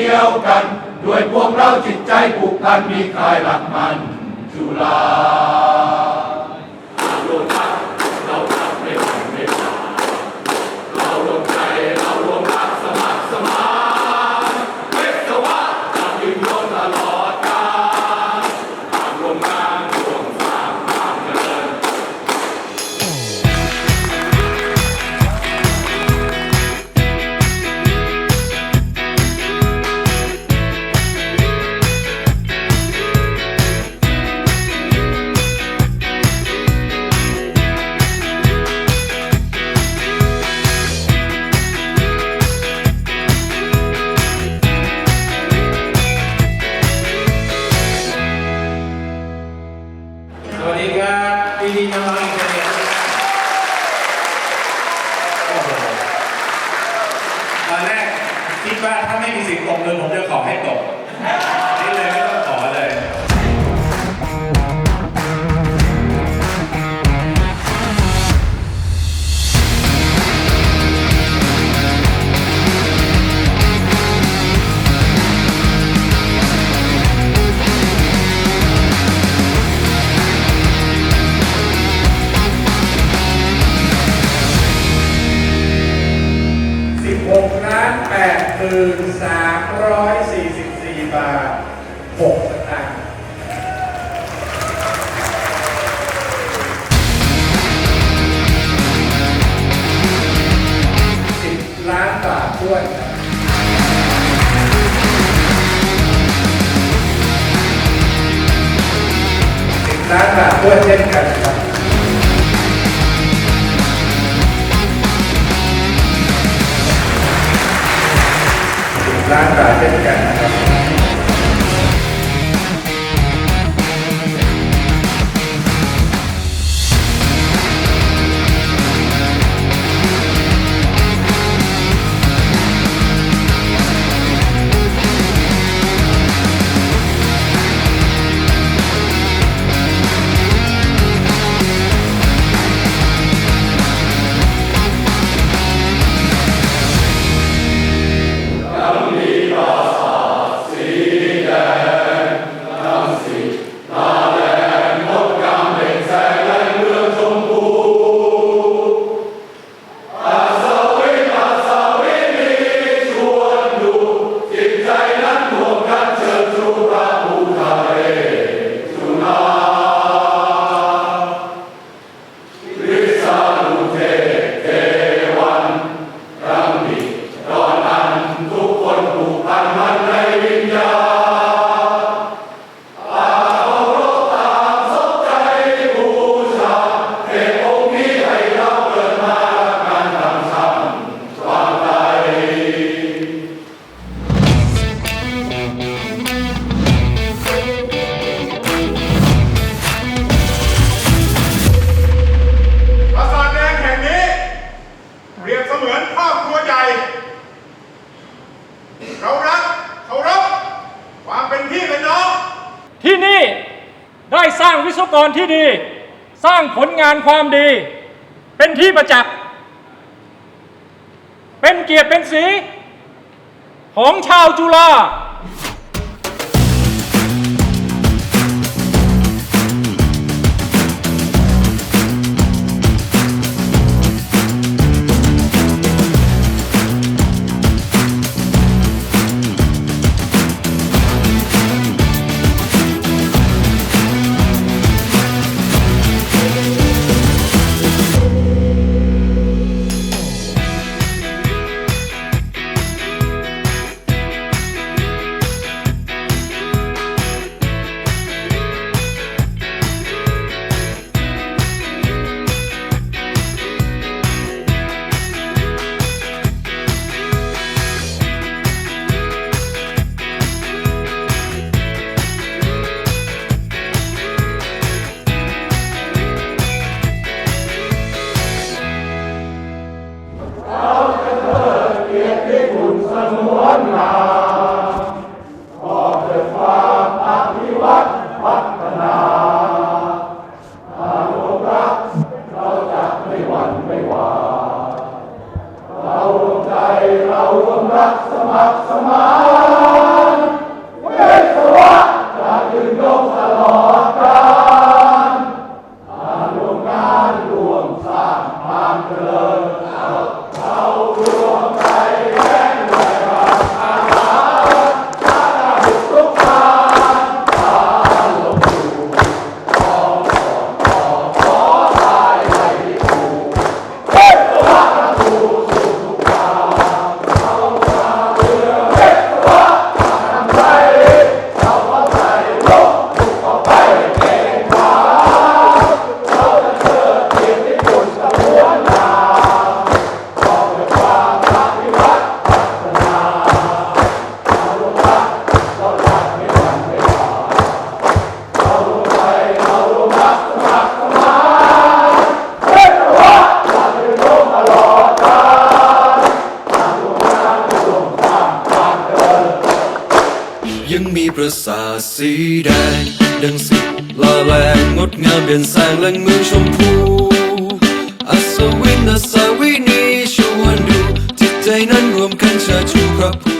ดเดียวกัน ด้วยพวกเราจิตใจผูกพันมีใครหลักมันจุฬาเรา พี่น้องๆอินเทอร์เน็ตอนแรกคิดว่าถ้าไม่มีเสิ่งตกเลยผมจะขอให้ตก 1,344 บาท 6 สตางค์ล้านบาทด้วยล้านบาทด้วยเช่นกันครับ เรารักเคารพความเป็นพี่เป็นน้อง ที่นี่ได้สร้างวิศวกรที่ดี สร้างผลงานความดี เป็นที่ประจักษ์ เป็นเกียรติเป็นสี ของชาวจุฬา เราร่วมรักสมัครสมานเวสวะจะยืยงตลอด มีประสาทสีแดงดังสิลาแรงงดงามเด่นแสงและเมืองชมพูอัศวินอัศวินีชวนดูจิตใจนั้นรวมกันเชิดชูพระผู้